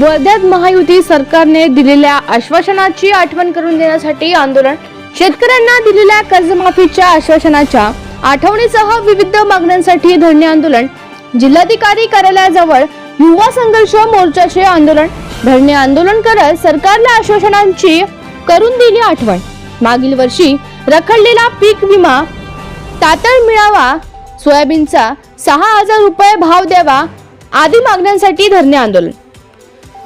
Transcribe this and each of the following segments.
वर्ध्यात महायुती सरकारने दिलेल्या आश्वासनाची आठवण करून देण्यासाठी आंदोलन. शेतकऱ्यांना दिलेल्या कर्जमाफीच्या आश्वासनाच्या आठवणीसह विविध मागण्यांसाठी धरणे आंदोलन. जिल्हाधिकारी कार्यालयाजवळ युवा संघर्ष मोर्चाचे आंदोलन. धरणे आंदोलन करत सरकारला आश्वासनांची करून दिली आठवण. मागील वर्षी रखडलेला पीक विमा तातड मिळावा सोयाबीनचा सहा हजार रुपये भाव द्यावा आदी मागण्यांसाठी धरणे आंदोलन.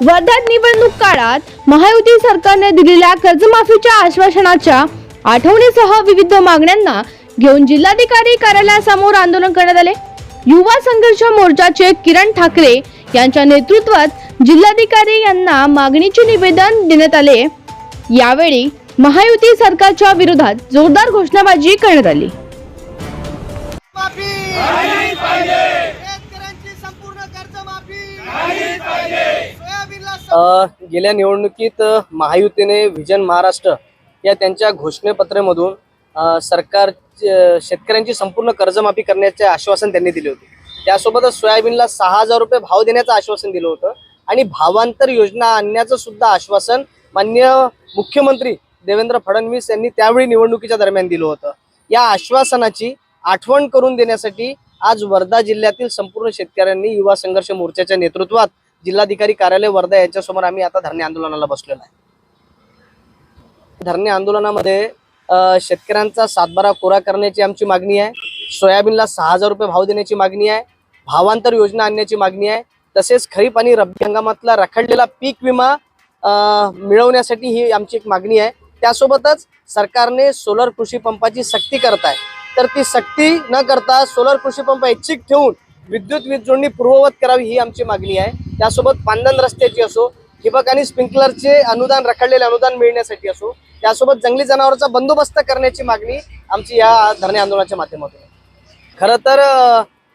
वर्ध्यात निवडणूक काळात महायुती सरकारने दिलेल्या कर्जमाफीच्या आश्वासनाच्या आठवणीसह विविध मागण्यांना घेऊन जिल्हाधिकारी कार्यालयासमोर आंदोलन करण्यात आले. युवा संघर्ष मोर्चाचे किरण ठाकरे यांच्या नेतृत्वात जिल्हाधिकारी यांना मागणीचे निवेदन देण्यात आले. यावेळी महायुती सरकारच्या विरोधात जोरदार घोषणाबाजी करण्यात आली माफी शेतकऱ्यांची संपूर्ण कर्जमाफी सोयाबीनला अ, गेल्या निवडणुकीत महायुतीने विजन महाराष्ट्र या त्यांच्या घोषणेपत्रामधून सरकार शेतकऱ्यांची संपूर्ण कर्जमाफी करण्याचे आश्वासन त्यांनी दिले होते. त्यासोबतच सोयाबीनला सहा हजार रुपये भाव देण्याचं आश्वासन दिलं होतं आणि भावांतर योजना आणण्याचं सुद्धा आश्वासन मान्य मुख्यमंत्री देवेंद्र फडणवीस यांनी त्यावेळी निवडणुकीच्या दरम्यान दिलं होतं. या आश्वासनाची आठवण करून देण्यासाठी आज वर्धा जिल्ह्यातील संपूर्ण शेतकऱ्यांनी युवा संघर्ष मोर्चाच्या नेतृत्वात जिल्हाधिकारी कार्यालय वर्धा यांच्यासमोर आम्ही आता धरणे आंदोलनाला बसलेलो आहे. धरणे आंदोलनामध्ये शेतकऱ्यांचा सातबारा कोरा करण्याची आमची मागणी आहे. सोयाबीनला सहा हजार रुपये भाव देण्याची मागणी आहे. भावांतर योजना आणण्याची मागणी आहे. तसेच खरीप आणि रब्बी हंगामातला रखडलेला पीक विमा मिळवण्यासाठी ही आमची एक मागणी आहे. त्यासोबतच सरकारने सोलर कृषी पंपाची सक्ती करत आहे तर ती सक्ती न करता सोलर कृषी पंप ऐच्छिक ठेवून विद्युत वीज जोडणी पूर्ववत करावी ही आमची मागणी आहे. त्यासोबत पांदन रस्त्याची असो ठिबक आणि स्प्रिंकलरचे अनुदान रखडलेले अनुदान मिळण्यासाठी असो त्यासोबत जंगली जनावरांचा बंदोबस्त करण्याची मागणी आमची या धरणे आंदोलनाच्या माध्यमातून आहे. खरं तर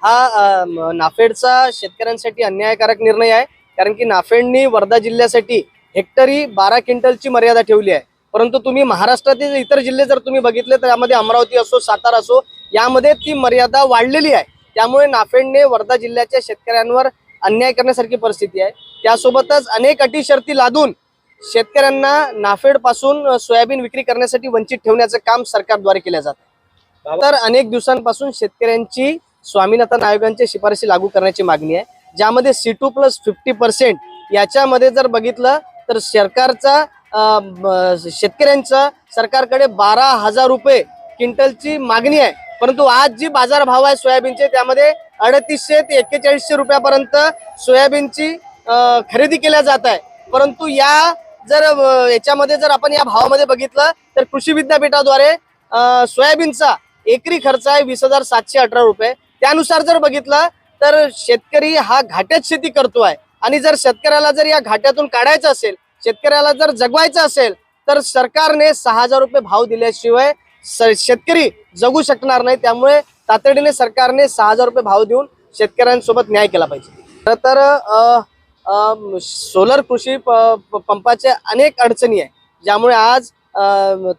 हा नाफेडचा शेतकऱ्यांसाठी अन्यायकारक निर्णय आहे कारण की नाफेडनी वर्धा जिल्ह्यासाठी हेक्टरी बारा क्विंटलची मर्यादा ठेवली आहे. परंतु तुम्ही महाराष्ट्रातील इतर जिल्हे जर तुम्ही बघितले तर यामध्ये अमरावती असो सातारा असो यामध्ये ती मर्यादा वाढलेली आहे. त्यामुळे नाफेडने वर्धा जिल्ह्याच्या शेतकऱ्यांवर अन्याय करण्यासारखी परिस्थिती आहे. त्यासोबतच अनेक अटी शर्ती लादून शेतकऱ्यांना नाफेडपासून सोयाबीन विक्री करण्यासाठी वंचित ठेवण्याचं काम सरकारद्वारे केलं जात. आहे तर अनेक दिवसांपासून शेतकऱ्यांची स्वामीनाथन आयोगांच्या शिफारशी लागू करण्याची मागणी आहे. ज्यामध्ये C two plus fifty percent याच्यामध्ये जर बघितलं तर सरकारचा शेतकऱ्यांचा सरकारकडे बारा हजार रुपये क्विंटलची मागणी आहे. परंतु आज जी बाजार भाव आहे सोयाबीनचे त्यामध्ये अडतीसशे ते एक्केचाळीसशे रुपयापर्यंत सोयाबीनची खरेदी केल्या जात आहे. परंतु या जर याच्यामध्ये जर आपण या भावामध्ये बघितलं तर कृषी विद्यापीठाद्वारे सोयाबीनचा एकरी खर्च आहे वीस हजार सातशे अठरा रुपये. त्यानुसार जर बघितलं तर शेतकरी हा घाट्यात शेती करतो आहे. आणि जर शेतकऱ्याला जर या घाट्यातून काढायचं असेल शेतकऱ्याला जर जगवायचं असेल तर सरकारने सहा हजार रुपये भाव दिल्याशिवाय शेतकरी जगू शकणार नाही त्यामुळे तातडीने सरकारने सहा हजार रुपये भाव देऊन शेतकऱ्यांसोबत न्याय केला पाहिजे. खरं तर अ, सोलर कृषी प- पंपाच्या अनेक अडचणी आहे ज्यामुळे आज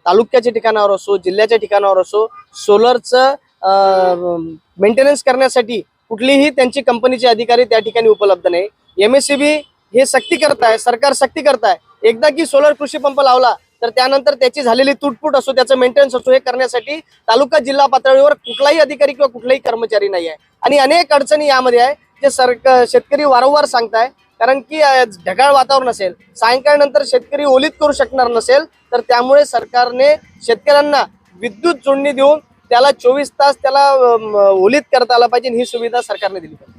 तालुक्याच्या ठिकाणावर असो जिल्ह्याच्या ठिकाणावर असो सोलरचं मेंटेनन्स करण्यासाठी कुठलीही त्यांची कंपनीचे अधिकारी त्या ठिकाणी उपलब्ध नाही. एम एस सी बी हे सक्ती करत आहे सरकार सक्ती करत आहे. एकदा की सोलर कृषी पंप लावला तर त्यानंतर त्याची झालेली तुटफूट असो त्याचं मेंटेनन्स असो हे करण्यासाठी तालुका जिल्हा पातळीवर कुठलाही अधिकारी किंवा कुठलाही कर्मचारी नाही आहे. आणि अनेक अडचणी यामध्ये आहे जे सरकार शेतकरी वारंवार सांगताय कारण की ढगाळ वातावरण असेल सायंकाळनंतर शेतकरी ओलीत करू शकणार नसेल तर त्यामुळे सरकारने शेतकऱ्यांना विद्युत जोडणी देऊन त्याला चोवीस तास त्याला ओलीत करता आला पाहिजे ही सुविधा सरकारने दिली पाहिजे.